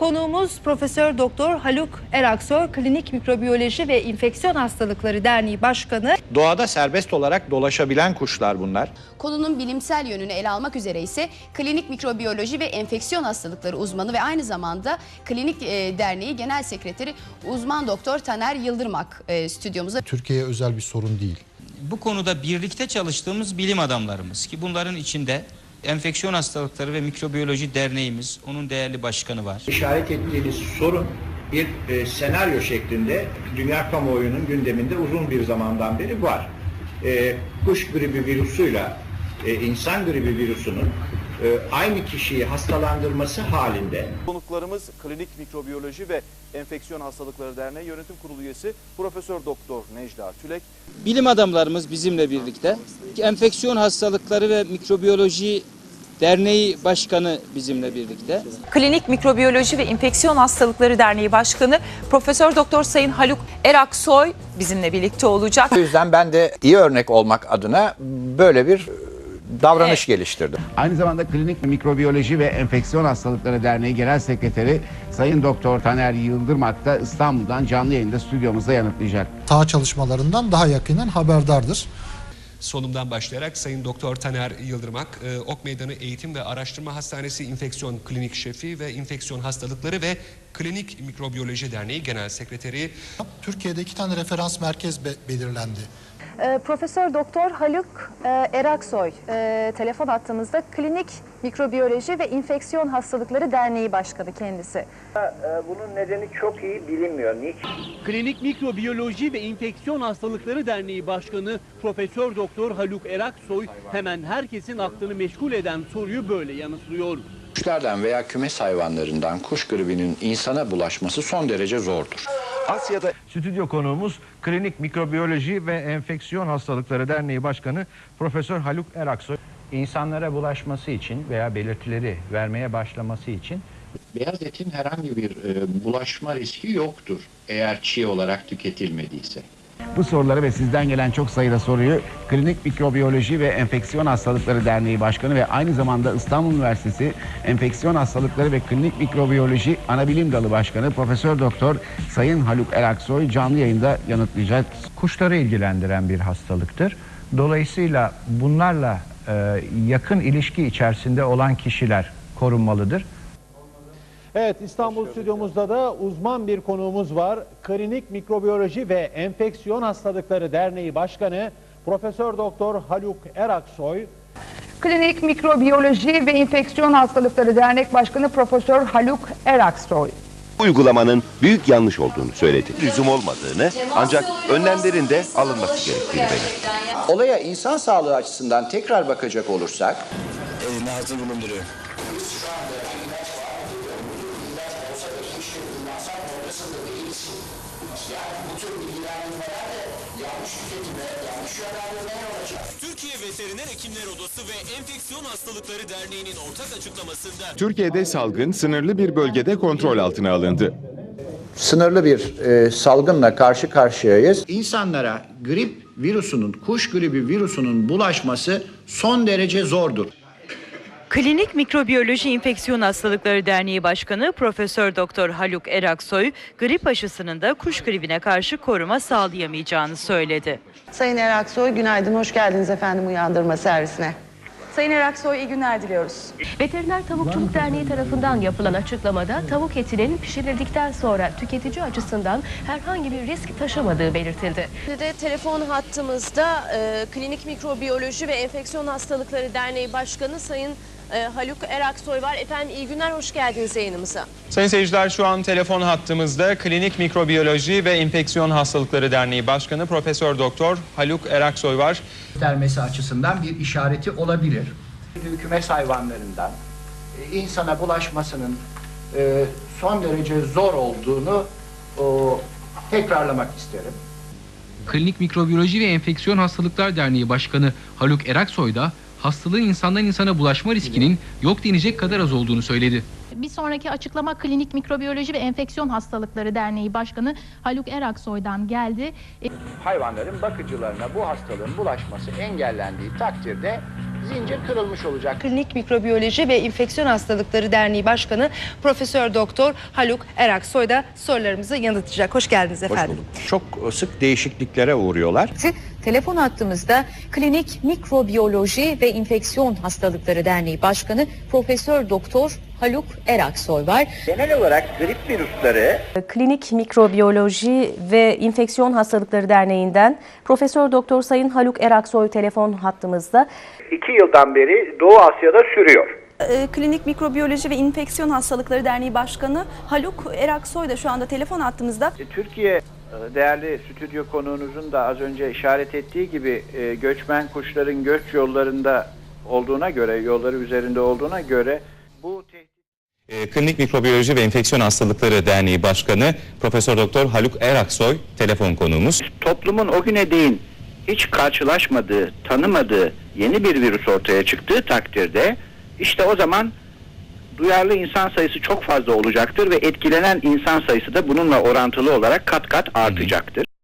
Konuğumuz Profesör Doktor Haluk Eraksoy, Klinik Mikrobiyoloji ve İnfeksiyon Hastalıkları Derneği Başkanı. Doğada serbest olarak dolaşabilen kuşlar bunlar. Konunun bilimsel yönünü ele almak üzere ise klinik mikrobiyoloji ve enfeksiyon hastalıkları uzmanı ve aynı zamanda Klinik e, Derneği Genel Sekreteri uzman doktor Taner Yıldırmak e, stüdyomuza. Türkiye'ye özel bir sorun değil. Bu konuda birlikte çalıştığımız bilim adamlarımız ki bunların içinde Enfeksiyon Hastalıkları ve Mikrobiyoloji Derneğimiz, onun değerli başkanı var. İşaret ettiğiniz sorun bir e, senaryo şeklinde dünya kamuoyunun gündeminde uzun bir zamandan beri var. E, kuş gribi virüsüyle e, insan gribi virüsünün aynı kişiyi hastalandırması halinde Konuklarımız Klinik Mikrobiyoloji ve Enfeksiyon Hastalıkları Derneği Yönetim Kurulu üyesi Profesör Doktor Necla Tülek. Bilim adamlarımız bizimle birlikte. Enfeksiyon Hastalıkları ve Mikrobiyoloji Derneği Başkanı bizimle birlikte. Klinik Mikrobiyoloji ve İnfeksiyon Hastalıkları Derneği Başkanı Profesör Doktor Sayın Haluk Eraksoy bizimle birlikte olacak. O yüzden ben de iyi örnek olmak adına böyle bir e, davranış geliştirdim. Aynı zamanda Klinik Mikrobiyoloji ve Enfeksiyon Hastalıkları Derneği Genel Sekreteri Sayın Doktor Taner Yıldırmak da İstanbul'dan canlı yayında stüdyomuzda yanıtlayacak. Saha çalışmalarından daha yakinen haberdardır. sonumdan başlayarak Sayın Doktor Taner Yıldırmak, e, Ok Meydanı Eğitim ve Araştırma Hastanesi İnfeksiyon Klinik Şefi ve İnfeksiyon Hastalıkları ve Klinik Mikrobiyoloji Derneği Genel Sekreteri. Türkiye'de iki tane referans merkez be- belirlendi. Ee, Profesör Doktor Haluk e, Eraksoy e, telefon attığımızda Klinik Mikrobiyoloji ve İnfeksiyon Hastalıkları Derneği Başkanı kendisi. bunun nedeni çok iyi bilinmiyor. Niçin? Klinik Mikrobiyoloji ve İnfeksiyon Hastalıkları Derneği Başkanı Profesör Doktor Haluk Eraksoy hemen herkesin aklını meşgul eden soruyu böyle yanıtlıyor. Kuşlardan veya kümes hayvanlarından kuş gribinin insana bulaşması son derece zordur. Asya'da Stüdyo konuğumuz Klinik Mikrobiyoloji ve Enfeksiyon Hastalıkları Derneği Başkanı Profesör Haluk Eraksoy. İnsanlara bulaşması için veya belirtileri vermeye başlaması için beyaz etin herhangi bir e, bulaşma riski yoktur eğer çiğ olarak tüketilmediyse. Bu soruları ve sizden gelen çok sayıda soruyu Klinik Mikrobiyoloji ve Enfeksiyon Hastalıkları Derneği Başkanı ve aynı zamanda İstanbul Üniversitesi Enfeksiyon Hastalıkları ve Klinik Mikrobiyoloji Anabilim Dalı Başkanı Profesör Doktor Sayın Haluk Eraksoy canlı yayında yanıtlayacak. kuşları ilgilendiren bir hastalıktır. Dolayısıyla bunlarla e, yakın ilişki içerisinde olan kişiler korunmalıdır. Evet İstanbul stüdyomuzda da uzman bir konuğumuz var. Klinik Mikrobiyoloji ve Enfeksiyon Hastalıkları Derneği Başkanı Profesör Doktor Haluk Eraksoy. Klinik Mikrobiyoloji ve İnfeksiyon Hastalıkları Dernek Başkanı Profesör Haluk Eraksoy. uygulamanın büyük yanlış olduğunu söyledi. Lüzum olmadığını ancak önlemlerin de alınması gerektiğini belirtti. Olaya insan sağlığı açısından tekrar bakacak olursak Türkiye Veteriner Hekimler Odası ve Enfeksiyon Hastalıkları Derneği'nin ortak açıklamasında Türkiye'de salgın sınırlı bir bölgede kontrol altına alındı. sınırlı bir e, salgınla karşı karşıyayız. İnsanlara grip virüsünün, kuş gribi virüsünün bulaşması son derece zordur. Klinik Mikrobiyoloji İnfeksiyon Hastalıkları Derneği Başkanı Profesör Doktor Haluk Eraksoy, grip aşısının da kuş gribine karşı koruma sağlayamayacağını söyledi. Sayın Eraksoy günaydın, hoş geldiniz efendim uyandırma servisine. Sayın Eraksoy iyi günler diliyoruz. Veteriner Tavukçuluk Derneği tarafından yapılan açıklamada tavuk etinin pişirildikten sonra tüketici açısından herhangi bir risk taşımadığı belirtildi. De telefon hattımızda e, Klinik Mikrobiyoloji ve Enfeksiyon Hastalıkları Derneği Başkanı Sayın e, Haluk Eraksoy var. Efendim iyi günler, hoş geldiniz yayınımıza. Sayın seyirciler şu an telefon hattımızda Klinik Mikrobiyoloji ve İnfeksiyon Hastalıkları Derneği Başkanı Profesör Doktor Haluk Eraksoy var. Göstermesi açısından bir işareti olabilir. Kümes hayvanlarından e, insana bulaşmasının e, son derece zor olduğunu o, tekrarlamak isterim. Klinik Mikrobiyoloji ve Enfeksiyon Hastalıklar Derneği Başkanı Haluk Eraksoy da hastalığın insandan insana bulaşma riskinin yok denecek kadar az olduğunu söyledi. Bir sonraki açıklama Klinik Mikrobiyoloji ve Enfeksiyon Hastalıkları Derneği Başkanı Haluk Eraksoy'dan geldi. Hayvanların bakıcılarına bu hastalığın bulaşması engellendiği takdirde zincir kırılmış olacak. Klinik Mikrobiyoloji ve İnfeksiyon Hastalıkları Derneği Başkanı Profesör Doktor Haluk Eraksoy da sorularımızı yanıtlayacak. Hoş geldiniz efendim. Çok sık değişikliklere uğruyorlar. Telefon hattımızda Klinik Mikrobiyoloji ve İnfeksiyon Hastalıkları Derneği Başkanı Profesör Doktor Haluk Eraksoy var. Genel olarak grip virüsleri Klinik Mikrobiyoloji ve İnfeksiyon Hastalıkları Derneği'nden Profesör Doktor Sayın Haluk Eraksoy telefon hattımızda. iki yıldan beri Doğu Asya'da sürüyor. Ee, Klinik Mikrobiyoloji ve İnfeksiyon Hastalıkları Derneği Başkanı Haluk Eraksoy da şu anda telefon hattımızda. Türkiye değerli stüdyo konuğunuzun da az önce işaret ettiği gibi e, göçmen kuşların göç yollarında olduğuna göre, yolları üzerinde olduğuna göre bu E, Klinik Mikrobiyoloji ve Enfeksiyon Hastalıkları Derneği Başkanı Profesör Doktor Haluk Eraksoy telefon konuğumuz. toplumun o güne değin hiç karşılaşmadığı, tanımadığı yeni bir virüs ortaya çıktığı takdirde işte o zaman duyarlı insan sayısı çok fazla olacaktır ve etkilenen insan sayısı da bununla orantılı olarak kat kat artacaktır.